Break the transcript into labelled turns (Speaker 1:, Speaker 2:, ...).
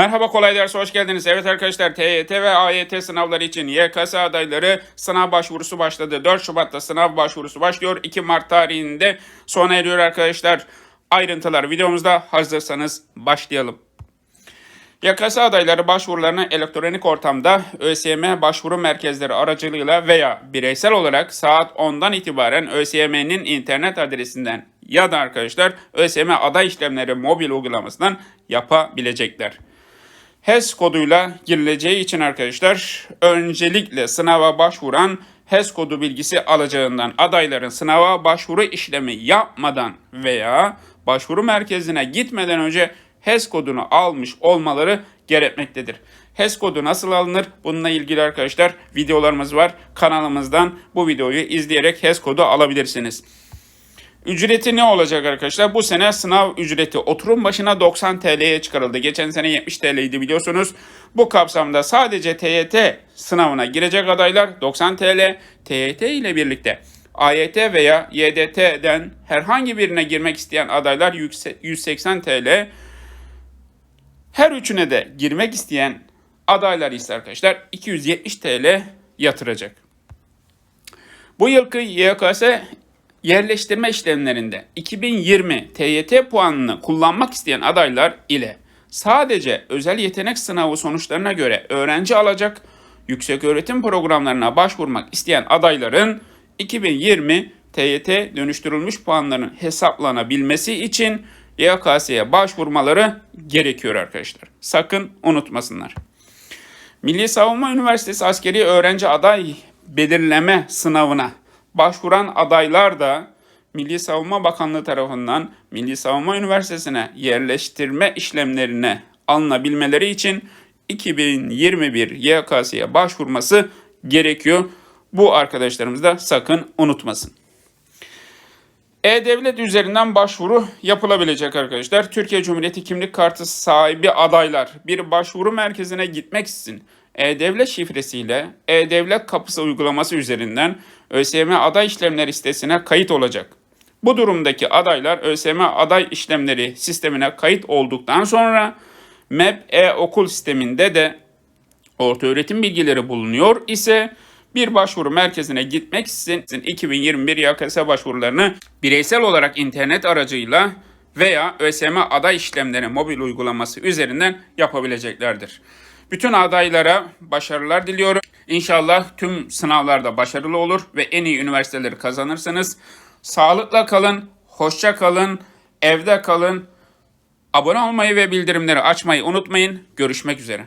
Speaker 1: Merhaba kolay ders hoş geldiniz. Evet arkadaşlar TYT ve AYT sınavları için YKS adayları sınav başvurusu başladı. 4 Şubat'ta sınav başvurusu başlıyor. 2 Mart tarihinde sona eriyor arkadaşlar. Ayrıntılar videomuzda hazırsanız başlayalım. YKS adayları başvurularını elektronik ortamda ÖSYM başvuru merkezleri aracılığıyla veya bireysel olarak saat 10'dan itibaren ÖSYM'nin internet adresinden ya da arkadaşlar ÖSYM aday işlemleri mobil uygulamasından yapabilecekler. HES koduyla girileceği için arkadaşlar öncelikle sınava başvuran HES kodu bilgisi alacağından adayların sınava başvuru işlemi yapmadan veya başvuru merkezine gitmeden önce HES kodunu almış olmaları gerekmektedir. HES kodu nasıl alınır? Bununla ilgili arkadaşlar videolarımız var. Kanalımızdan bu videoyu izleyerek HES kodu alabilirsiniz. Ücreti ne olacak arkadaşlar? Bu sene sınav ücreti oturum başına 90 TL'ye çıkarıldı. Geçen sene 70 TL'ydi biliyorsunuz. Bu kapsamda sadece TYT sınavına girecek adaylar 90 TL, TYT ile birlikte AYT veya YDT'den herhangi birine girmek isteyen adaylar 180 TL. Her üçüne de girmek isteyen adaylar ise arkadaşlar 270 TL yatıracak. Bu yılki YKS yerleştirme işlemlerinde 2020 TYT puanını kullanmak isteyen adaylar ile sadece özel yetenek sınavı sonuçlarına göre öğrenci alacak yüksek öğretim programlarına başvurmak isteyen adayların 2020 TYT dönüştürülmüş puanların hesaplanabilmesi için YKS'ye başvurmaları gerekiyor arkadaşlar. Sakın unutmasınlar. Milli Savunma Üniversitesi Askeri Öğrenci Aday Belirleme Sınavına başvuran adaylar da Milli Savunma Bakanlığı tarafından Milli Savunma Üniversitesi'ne yerleştirme işlemlerine alınabilmeleri için 2021 YKS'ye başvurması gerekiyor. Bu arkadaşlarımız da sakın unutmasın. E-Devlet üzerinden başvuru yapılabilecek arkadaşlar. Türkiye Cumhuriyeti kimlik kartı sahibi adaylar bir başvuru merkezine gitmek için E-Devlet şifresiyle E-Devlet kapısı uygulaması üzerinden ÖSYM aday işlemleri sitesine kayıt olacak. Bu durumdaki adaylar ÖSYM aday işlemleri sistemine kayıt olduktan sonra MEP e-okul sisteminde de orta öğretim bilgileri bulunuyor ise bir başvuru merkezine gitmek için 2021 YKS başvurularını bireysel olarak internet aracıyla veya ÖSYM aday işlemleri mobil uygulaması üzerinden yapabileceklerdir. Bütün adaylara başarılar diliyorum. İnşallah tüm sınavlarda başarılı olur ve en iyi üniversiteleri kazanırsınız. Sağlıkla kalın, hoşça kalın, evde kalın. Abone olmayı ve bildirimleri açmayı unutmayın. Görüşmek üzere.